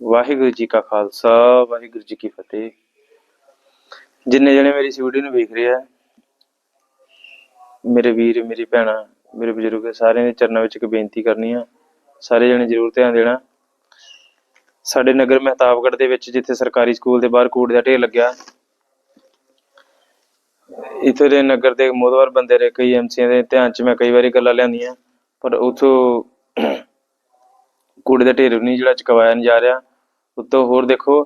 ਵਾਹਿਗੁਰੂ ਜੀ ਕਾ ਖਾਲਸਾ, ਵਾਹਿਗੁਰੂ ਜੀ ਕੀ ਫਤਿਹ। ਜਿੰਨੇ ਜਣੇ ਮੇਰੀ ਇਸ ਵੀਡੀਓ ਨੂੰ ਵੇਖ ਰਹੇ ਆ, ਮੇਰੇ ਵੀਰ, ਮੇਰੀ ਭੈਣਾਂ, ਮੇਰੇ ਬਜ਼ੁਰਗ, ਸਾਰਿਆਂ ਦੇ ਚਰਨਾਂ ਵਿੱਚ ਇੱਕ ਬੇਨਤੀ ਕਰਨੀ ਆ, ਸਾਰੇ ਜਣੇ ਜ਼ਰੂਰ ਧਿਆਨ ਦੇਣਾ। ਸਾਡੇ ਨਗਰ ਮਹਿਤਾਬਗੜ੍ਹ ਦੇ ਵਿੱਚ ਜਿੱਥੇ ਸਰਕਾਰੀ ਸਕੂਲ ਦੇ ਬਾਹਰ ਕੂੜੇ ਦਾ ਢੇਰ ਲੱਗਿਆ, ਇੱਥੇ ਦੇ ਨਗਰ ਦੇ ਮੋਦਵਰ ਬੰਦੇ ਰਹੇ ਕਈ ਐਮਸੀਆਂ ਦੇ ਧਿਆਨ 'ਚ ਮੈਂ ਕਈ ਵਾਰੀ ਗੱਲਾਂ ਲਿਆਂਦੀਆਂ, ਪਰ ਉਥੋਂ ਕੂੜੇ ਦਾ ਢੇਰ ਨਹੀਂ ਜਿਹੜਾ ਚੁਕਵਾਇਆ ਨਹੀਂ ਜਾ ਰਿਹਾ। ਉੱਤੋਂ ਹੋਰ ਦੇਖੋ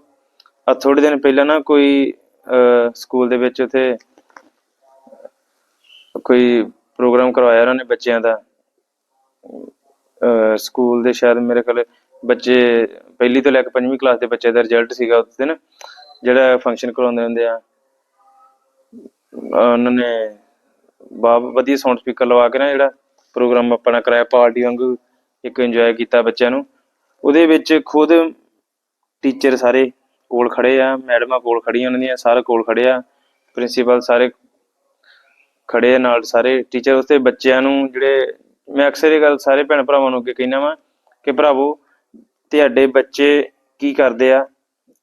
ਆ ਥੋੜੇ ਦਿਨ ਪਹਿਲਾਂ ਨਾ ਕੋਈ ਸਕੂਲ ਦੇ ਵਿੱਚ ਉਥੇ ਕੋਈ ਪ੍ਰੋਗਰਾਮ ਕਰਵਾਇਆ ਉਹਨਾਂ ਨੇ ਬੱਚਿਆਂ ਦਾ। ਸਕੂਲ ਦੇ ਸ਼ਾਇਦ ਮੇਰੇ ਖਿਆਲ ਬੱਚੇ ਪਹਿਲੀ ਤੋਂ ਲੈ ਕੇ ਪੰਜਵੀਂ ਕਲਾਸ ਦੇ ਬੱਚੇ ਦਾ ਰਿਜ਼ਲਟ ਸੀਗਾ ਉਸ ਦਿਨ, ਜਿਹੜਾ ਫੰਕਸ਼ਨ ਕਰਵਾਉਂਦੇ ਹੁੰਦੇ ਆ। ਉਹਨਾਂ ਨੇ ਬਾਬ ਵਧੀਆ ਸਾਊਂਡ ਸਪੀਕਰ ਲਵਾ ਕੇ ਨਾ ਜਿਹੜਾ ਪ੍ਰੋਗਰਾਮ ਆਪਣਾ ਕਰਾਇਆ, ਪਾਰਟੀ ਵਾਂਗੂ। ਇੱਕ ਇੰਜੋਏ ਕੀਤਾ ਬੱਚਿਆਂ ਨੂੰ। ਉਹਦੇ ਵਿੱਚ ਖੁਦ ਟੀਚਰ ਸਾਰੇ ਕੋਲ ਖੜੇ ਆ ਮੈਡਮਾਂ ਕੋਲ ਖੜੀਆਂ ਉਹਨਾਂ ਦੀਆਂ, ਸਾਰੇ ਕੋਲ ਖੜੇ ਆ। ਪ੍ਰਿੰਸੀਪਲ ਸਾਰੇ ਖੜੇ ਆ ਨਾਲ ਸਾਰੇ ਟੀਚਰ ਉਸਤੇ ਬੱਚਿਆਂ ਨੂੰ ਜਿਹੜੇ ਮੈਂ ਅਕਸਰ ਇਹ ਗੱਲ ਸਾਰੇ ਭੈਣ ਭਰਾਵਾਂ ਨੂੰ ਅੱਗੇ ਕਹਿਣਾ ਵਾਂ ਕਿ ਭਰਾਵੋ, ਤੁਹਾਡੇ ਬੱਚੇ ਕੀ ਕਰਦੇ ਆ?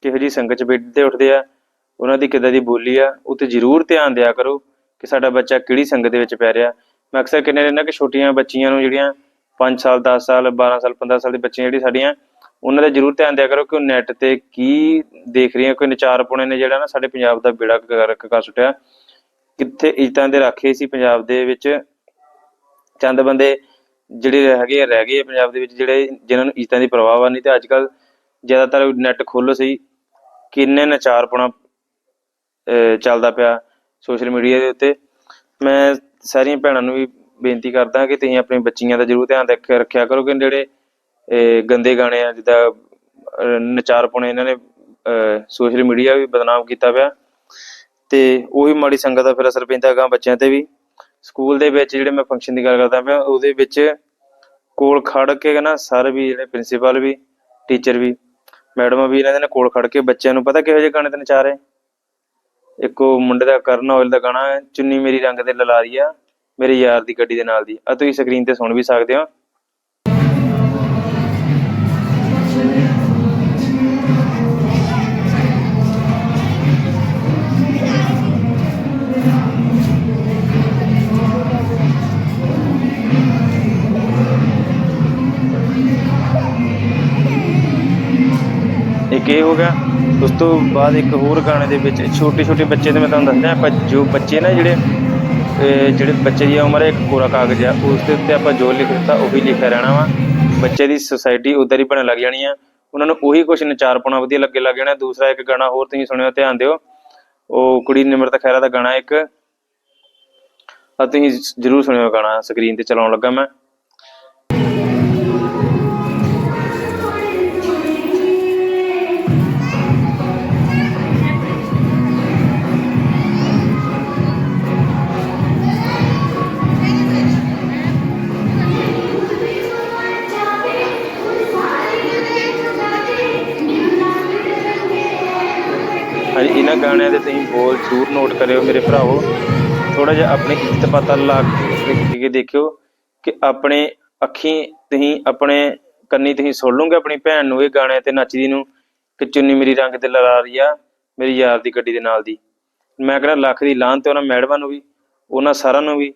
ਕਿਹੋ ਜੀ ਸੰਗਤ ਚ ਬੈਠਦੇ, ਉੱਠਦੇ ਆ? ਉਹਨਾਂ ਦੀ ਕਿੱਦਾਂ ਦੀ ਬੋਲੀ ਆ? ਉਹ ਤੇ ਜ਼ਰੂਰ ਧਿਆਨ ਦਿਆ ਕਰੋ ਕਿ ਸਾਡਾ ਬੱਚਾ ਕਿਹੜੀ ਸੰਗਤ ਦੇ ਵਿੱਚ ਪੈ ਰਿਹਾ। ਮੈਂ ਅਕਸਰ ਕਹਿੰਦਾ ਰਹਿੰਦਾ ਕਿ ਛੋਟੀਆਂ ਬੱਚੀਆਂ ਨੂੰ ਜਿਹੜੀਆਂ 5 ਸਾਲ 10 ਸਾਲ 12 ਸਾਲ 15 ਸਾਲ ਦੇ ਬੱਚੀਆਂ ਜਿਹੜੀ ਸਾਡੀਆਂ, ਉਹਨਾਂ ਦਾ ਜ਼ਰੂਰ ਧਿਆਨ ਦਿਆ ਕਰੋ ਕਿ ਉਹ ਨੈਟ ਤੇ ਕੀ ਦੇਖ ਰਹੀਆਂ, ਕੋਈ ਨਚਾਰਪੁਣੇ ਨੇ ਜਿਹੜਾ ਨਾ ਸਾਡੇ ਪੰਜਾਬ ਦਾ ਬੇੜਾ ਕਰ ਸੁੱਟਿਆ। ਕਿੱਥੇ ਇੱਜ਼ਤਾਂ ਦੇ ਰਾਖੇ ਸੀ ਪੰਜਾਬ ਦੇ ਵਿੱਚ। ਚੰਦ ਬੰਦੇ ਜਿਹੜੇ ਹੈਗੇ ਆ ਰਹਿ ਗਏ ਪੰਜਾਬ ਦੇ ਵਿੱਚ, ਜਿਹੜੇ ਜਿਨ੍ਹਾਂ ਨੂੰ ਇੱਜ਼ਤਾਂ ਦੀ ਪਰਵਾਹ ਵਾ, ਨਹੀਂ ਤੇ ਅੱਜ ਕੱਲ ਜ਼ਿਆਦਾਤਰ ਨੈਟ ਖੋਲੋ ਸਹੀ ਕਿੰਨੇ ਨਚਾਰਪੁਣਾ ਅਹ ਚੱਲਦਾ ਪਿਆ ਸੋਸ਼ਲ ਮੀਡੀਆ ਦੇ ਉੱਤੇ। ਮੈਂ ਸਾਰੀਆਂ ਭੈਣਾਂ ਨੂੰ ਵੀ ਬੇਨਤੀ ਕਰਦਾ ਕਿ ਤੁਸੀਂ ਆਪਣੀ ਬੱਚੀਆਂ ਦਾ ਜ਼ਰੂਰ ਧਿਆਨ ਰੱਖ ਰੱਖਿਆ ਕਰੋ ਕਿ ਜਿਹੜੇ ਇਹ ਗੰਦੇ ਗਾਣੇ ਆ ਜਿੱਦਾਂ ਅਹ ਨਚਾਰਪੁਣੇ ਇਹਨਾਂ ਨੇ ਸੋਸ਼ਲ ਮੀਡੀਆ ਵੀ ਬਦਨਾਮ ਕੀਤਾ ਪਿਆ। ਤੇ ਉਹੀ ਮਾੜੀ ਸੰਗਤ ਦਾ ਫਿਰ ਅਸਰ ਪੈਂਦਾ ਗਾ ਬੱਚਿਆਂ ਤੇ ਵੀ। ਸਕੂਲ ਦੇ ਵਿੱਚ ਜਿਹੜੇ ਮੈਂ ਫੰਕਸ਼ਨ ਦੀ ਗੱਲ ਕਰਦਾ ਪਿਆ ਉਹਦੇ ਵਿੱਚ ਕੋਲ ਖੜ ਕੇ ਨਾ ਸਰ ਵੀ ਜਿਹੜੇ ਪ੍ਰਿੰਸੀਪਲ ਵੀ ਟੀਚਰ ਵੀ ਮੈਡਮਾਂ ਵੀ ਇਹਨਾਂ ਦੇ ਕੋਲ ਖੜ ਕੇ ਬੱਚਿਆਂ ਨੂੰ ਪਤਾ ਕਿਹੋ ਜਿਹੇ ਗਾਣੇ ਤੇ ਨਚਾ ਰਹੇ। ਇੱਕ ਉਹ ਮੁੰਡੇ ਦਾ ਕਰਨ ਔਜਲ ਦਾ ਗਾਣਾ ਹੈ, ਚੁੰਨੀ ਮੇਰੀ ਰੰਗ ਦੇ ਲਲਾਰੀ ਆ ਮੇਰੇ ਯਾਰ ਦੀ ਗੱਡੀ ਦੇ ਨਾਲ ਦੀ। ਆ ਤੁਸੀਂ ਸਕਰੀਨ ਤੇ ਸੁਣ ਵੀ ਸਕਦੇ ਹੋ। ਇੱਕ ਇਹ ਹੋ ਗਿਆ, ਉਸ ਤੋਂ ਬਾਅਦ ਇੱਕ ਹੋਰ ਗਾਣੇ ਦੇ ਵਿੱਚ ਛੋਟੇ ਛੋਟੇ ਬੱਚੇ ਤੇ ਮੈਂ ਤੁਹਾਨੂੰ ਦੱਸਦਾ, ਆਪਾਂ ਜੋ ਬੱਚੇ ਨਾ ਜਿਹੜੇ ਜਿਹੜੇ ਬੱਚੇ ਦੀ ਉਮਰ ਹੈ, ਇੱਕ ਕੋਰਾ ਕਾਗਜ਼ ਆ। ਉਸ ਦੇ ਉੱਤੇ ਆਪਾਂ ਜੋ ਲਿਖ ਦਿੱਤਾ, ਉਹੀ ਲਿਖਿਆ ਰਹਿਣਾ ਵਾ। ਬੱਚੇ ਦੀ ਸੁਸਾਇਟੀ ਉਧਰ ਹੀ ਬਣਨ ਲੱਗ ਜਾਣੀ ਆ। ਉਹਨਾਂ ਨੂੰ ਉਹੀ ਕੁਝ ਨਚਾਰ ਪਾਉਣਾ ਵਧੀਆ ਲੱਗੇ ਲੱਗ ਜਾਣਾ। ਦੂਸਰਾ ਇੱਕ ਗਾਣਾ ਹੋਰ ਤੁਸੀਂ ਸੁਣਿਓ, ਧਿਆਨ ਦਿਓ। ਉਹ ਕੁੜੀ ਨਿਮਰਤ ਖਹਿਰਾ ਦਾ ਗਾਣਾ ਇੱਕ। ਆ ਤੁਸੀਂ ਜਰੂਰ ਸੁਣਿਓ ਗਾਣਾ ਸਕਰੀਨ ਤੇ ਚਲਾਉਣ ਲੱਗਾ ਮੈਂ। ਹਾਂਜੀ ਇਹਨਾਂ ਗਾਣਿਆਂ ਦੇ ਤੁਸੀਂ ਬੋਲ ਜ਼ਰੂਰ ਨੋਟ ਕਰਿਓ ਮੇਰੇ ਭਰਾਵੋ। ਥੋੜਾ ਜਿਹਾ ਆਪਣੀ ਇੱਜ਼ਤ ਪਤਾ ਲਾ ਕੇ ਦੇਖਿਓ ਕਿ ਆਪਣੇ ਅੱਖੀਂ ਤੁਸੀਂ ਆਪਣੇ ਕੰਨੀ ਤੁਸੀਂ ਸੁਣ ਲਓਗੇ ਆਪਣੀ ਭੈਣ ਨੂੰ ਇਹ ਗਾਣੇ ਤੇ ਨੱਚਦੀ ਨੂੰ ਕਿ ਚੁੰਨੀ ਮੇਰੀ ਰੰਗ ਤੇ ਲੜਾ ਰਹੀ ਆ ਮੇਰੀ ਯਾਰ ਦੀ ਗੱਡੀ ਦੇ ਨਾਲ ਦੀ। ਮੈਂ ਕਹਿੰਦਾ ਲੱਖ ਦੀ ਲਾਹਨ ਤੇ ਉਹਨਾਂ ਮੈਡਮਾਂ ਨੂੰ ਵੀ ਉਹਨਾਂ ਸਾਰਿਆਂ ਨੂੰ ਵੀ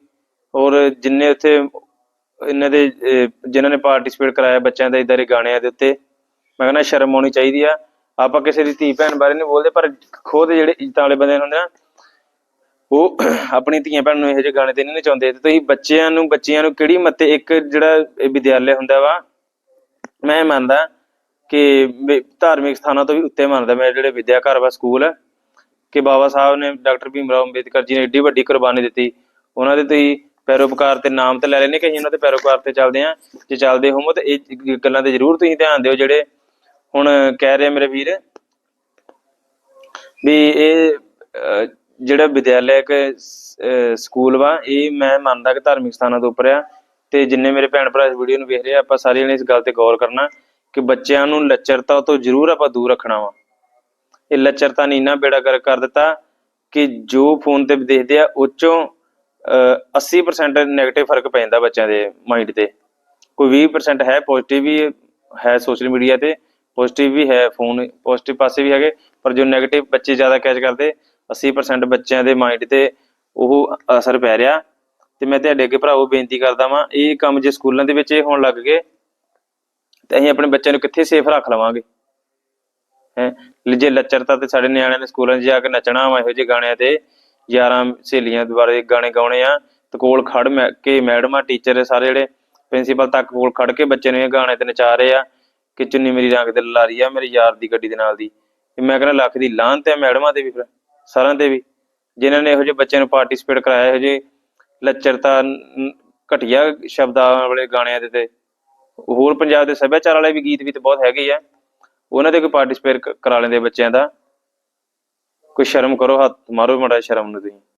ਔਰ ਜਿੰਨੇ ਉੱਥੇ ਇਹਨਾਂ ਦੇ ਅਹ, ਜਿਨ੍ਹਾਂ ਨੇ ਪਾਰਟਿਸਿਪੇਟ ਕਰਾਇਆ ਬੱਚਿਆਂ ਦੇ ਇਦਾਂ ਦੇ ਗਾਣਿਆਂ ਦੇ ਉੱਤੇ ਮੈਂ ਕਹਿੰਦਾ ਸ਼ਰਮ ਆਉਣੀ ਚਾਹੀਦੀ ਆ। ਆਪਾਂ ਕਿਸੇ ਦੀ ਧੀ ਭੈਣ ਬਾਰੇ ਨਹੀਂ ਬੋਲਦੇ, ਪਰ ਖੁਦ ਜਿਹੜੇ ਇੱਜ਼ਤਾਂ ਵਾਲੇ ਬੰਦੇ ਹੁੰਦੇ ਨਾ ਉਹ ਆਪਣੀ ਧੀਆਂ ਭੈਣ ਨੂੰ ਇਹੋ ਜਿਹੇ ਗਾਣੇ ਤੇ ਨਹੀਂ ਨਚਾਉਂਦੇ ਤੇ ਤੁਸੀਂ ਬੱਚਿਆਂ ਨੂੰ ਬੱਚਿਆਂ ਨੂੰ ਕਿਹੜੀ ਮੱਤੇ ਇੱਕ ਜਿਹੜਾ ਵਿਦਿਆਲਿਆ ਹੁੰਦਾ ਵਾ, ਮੈਂ ਮੰਨਦਾ ਕਿ ਧਾਰਮਿਕ ਸਥਾਨਾਂ ਤੋਂ ਵੀ ਉੱਤੇ ਮੰਨਦਾ ਮੈਂ, ਜਿਹੜੇ ਵਿਦਿਆ ਘਰ ਵਾ ਸਕੂਲ ਹੈ ਕਿ ਬਾਬਾ ਸਾਹਿਬ ਨੇ ਡਾਕਟਰ ਭੀਮ ਰਾਓ ਅੰਬੇਦਕਰ ਜੀ ਨੇ ਏਡੀ ਵੱਡੀ ਕੁਰਬਾਨੀ ਦਿੱਤੀ। ਉਹਨਾਂ ਦੇ ਤੁਸੀਂ ਪੈਰੋਪਕਾਰ ਤੇ ਨਾਮ ਤੇ ਲੈ ਲੈਣੇ ਕਿ ਅਸੀਂ ਉਹਨਾਂ ਦੇ ਪੈਰੋਪਕਾਰ ਤੇ ਚੱਲਦੇ ਆ। ਜੇ ਚੱਲਦੇ ਹੋਵੋ ਤੇ ਇਹ ਗੱਲਾਂ ਤੇ ਜ਼ਰੂਰ ਤੁਸੀਂ ਧਿਆਨ ਦਿਓ, ਜਿਹੜੇ ਹੁਣ ਕਹਿ ਰਹੇ ਮੇਰੇ ਵੀਰ ਵੀ ਇਹ ਜਿਹੜਾ ਵਿਦਿਆਲਿਆ ਸਕੂਲ ਵਾ ਇਹ ਮੈਂ ਮੰਨਦਾ ਕਿ ਧਾਰਮਿਕ ਸਥਾਨਾਂ ਤੋਂ ਉੱਪਰ ਆ ਤੇ ਜਿੰਨੇ ਮੇਰੇ ਭੈਣ ਭਰਾ ਇਸ ਵੀਡੀਓ ਨੂੰ ਵੇਖ ਰਹੇ ਆ ਆਪਾਂ ਸਾਰੇ ਜਣੇ ਇਸ ਗੱਲ ਤੇ ਗੌਰ ਕਰਨਾ ਕਿ ਬੱਚਿਆਂ ਨੂੰ ਲੱਚਰਤਾ ਤੋਂ ਜ਼ਰੂਰ ਆਪਾਂ ਦੂਰ ਰੱਖਣਾ ਵਾ। ਇਹ ਲੱਚਰਤਾ ਨੇ ਇੰਨਾ ਬੇੜਾ ਕਰ ਕਰ ਦਿੱਤਾ ਕਿ ਜੋ ਫੋਨ ਤੇ ਦੇਖਦੇ ਆ ਉਹ 'ਚੋਂ ਅਹ, 80% 네ਗੇਟਿਵ ਫ਼ਰਕ ਪੈ ਜਾਂਦਾ ਬੱਚਿਆਂ ਦੇ ਮਾਈਂਡ ਤੇ। ਕੋਈ 20% ਹੈ ਪੋਜ਼ਿਟਿਵ ਵੀ ਹੈ ਸੋਸ਼ਲ ਮੀਡੀਆ ਤੇ ਪੋਜ਼ਿਟਿਵ ਵੀ ਹੈ, ਫੋਨ ਪੋਜ਼ਿਟਿਵ ਪਾਸੇ ਵੀ ਹੈਗੇ, ਪਰ ਜੋ 네ਗੇਟਿਵ ਬੱਚੇ ਜ਼ਿਆਦਾ ਕੈਚ ਕਰਦੇ 80% ਬੱਚਿਆਂ ਦੇ ਮਾਈਂਡ ਤੇ ਉਹ ਅਸਰ ਪੈ ਰਿਹਾ। ਤੇ ਮੈਂ ਤੁਹਾਡੇ ਅੱਗੇ ਭਰਾਵੋ ਬੇਨਤੀ ਕਰਦਾ ਵਾਂ, ਇਹ ਕੰਮ ਜੇ ਸਕੂਲਾਂ ਦੇ ਵਿੱਚ ਇਹ ਹੋਣ ਲੱਗ ਗਏ, ਤੇ ਅਸੀਂ ਆਪਣੇ ਬੱਚਿਆਂ ਨੂੰ ਕਿੱਥੇ ਸੇਫ ਰੱਖ ਲਵਾਂਗੇ? ਹੈ ਜੇ ਲੱਚਰਤਾ ਤੇ ਸਾਡੇ ਨਿਆਣਿਆਂ ਨੇ ਸਕੂਲਾਂ 'ਚ ਜਾ ਕੇ ਨੱਚਣਾ ਵਾ ਇਹੋ ਜਿਹੇ ਗਾਣਿਆਂ ਤੇ, ਯਾਰਾਂ ਸਹੇਲੀਆਂ ਦੁਆਰੇ ਗਾਣੇ ਗਾਉਣੇ ਆ, ਤੇ ਕੋਲ ਖੜ ਮੈਂ ਕੇ ਮੈਡਮਾਂ ਟੀਚਰ ਸਾਰੇ ਜਿਹੜੇ ਪ੍ਰਿੰਸੀਪਲ ਤੱਕ ਕੋਲ ਖੜ ਕੇ ਬੱਚੇ ਨੂੰ ਇਹ ਗਾਣੇ ਤੇ ਨਚਾ ਰਹੇ ਆ ਕਿ ਚੁੰਨੀ ਮੇਰੀ ਰੰਗ ਤੇ ਲਾਰੀ ਆ, ਮੇਰੇ ਯਾਰ ਦੀ ਗੱਡੀ ਦੇ ਨਾਲ ਦੀ। ਤੇ ਮੈਂ ਕਹਿੰਦਾ ਲੱਖ ਦੀ ਲਾਹਨਤ ਹੈ ਮੈਡਮਾਂ ਤੇ ਵੀ ਫਿਰ, ਸਾਰਿਆਂ ਤੇ ਵੀ। ਜਿਨ੍ਹਾਂ ਨੇ ਇਹੋ ਜਿਹੇ ਬੱਚਿਆਂ ਨੂੰ ਪਾਰਟਿਸਿਪੇਟ ਕਰਾਇਆ, ਇਹੋ ਜਿਹੇ ਲੱਚਰਤਾ ਨ- ਘਟੀਆ ਸ਼ਬਦਾਂ ਵਾਲੇ ਗਾਣਿਆਂ ਦੇ ਤੇ। ਹੋਰ ਪੰਜਾਬ ਦੇ ਸੱਭਿਆਚਾਰ ਵਾਲੇ ਵੀ ਗੀਤ ਵੀ ਤੇ ਬਹੁਤ ਹੈਗੇ ਆ। ਉਹਨਾਂ ਦੇ ਕੋਈ ਪਾਰਟਿਸਿਪੇਟ ਕਰਾ ਲੈਂਦੇ ਬੱਚਿਆਂ ਦਾ। ਕੋਈ ਸ਼ਰਮ ਕਰੋ, ਹੱਥ ਮਾਰੋ ਮਾੜਾ ਸ਼ਰਮ ਨੂੰ ਤੁਸੀਂ।